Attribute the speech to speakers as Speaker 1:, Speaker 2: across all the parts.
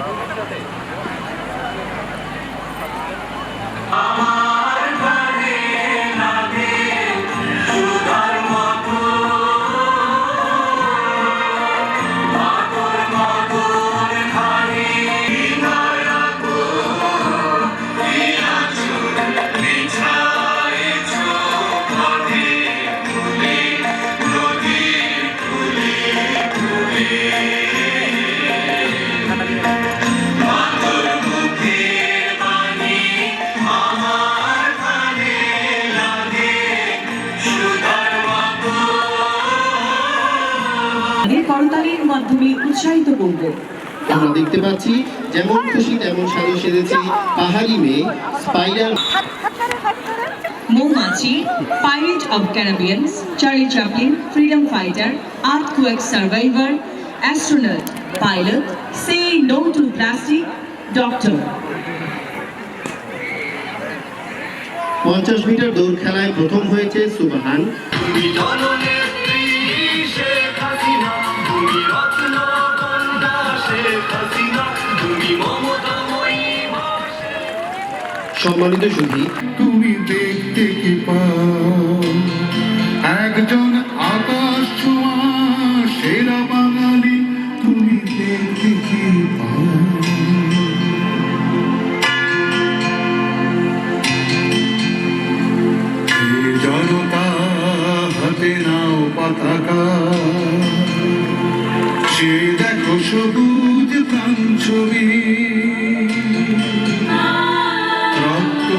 Speaker 1: তাদের উৎসাহিত করব।
Speaker 2: আমরা দেখতে পাচ্ছি যেমন খুশি তেমন সাজে সেজেছে পাহাড়ি মেয়ে স্পাইরাল
Speaker 1: মৌমাছি pirate of Caribbeans Charlie Chaplin freedom fighter earthquake survivor astronaut pilot say no to plastic doctor
Speaker 2: পঞ্চাশ মিটার দৌড় খেলায় প্রথম হয়েছে সুবাহান। সম্মানিত সুধী
Speaker 3: তুমি দেখতে কি পাও? একজন ছবি রক্ত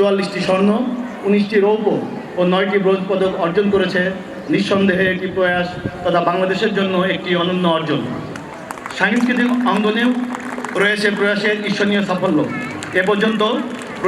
Speaker 4: চুয়াল্লিশটি স্বর্ণ, উনিশটি রৌপ্য ও নয়টি ব্রোঞ্জ পদক অর্জন করেছে। নিঃসন্দেহে একটি প্রয়াস তথা বাংলাদেশের জন্য একটি অনন্য অর্জন। সাংস্কৃতিক অঙ্গনেও রয়েছে প্রয়াসের ঈর্ষণীয় সাফল্য। এ পর্যন্ত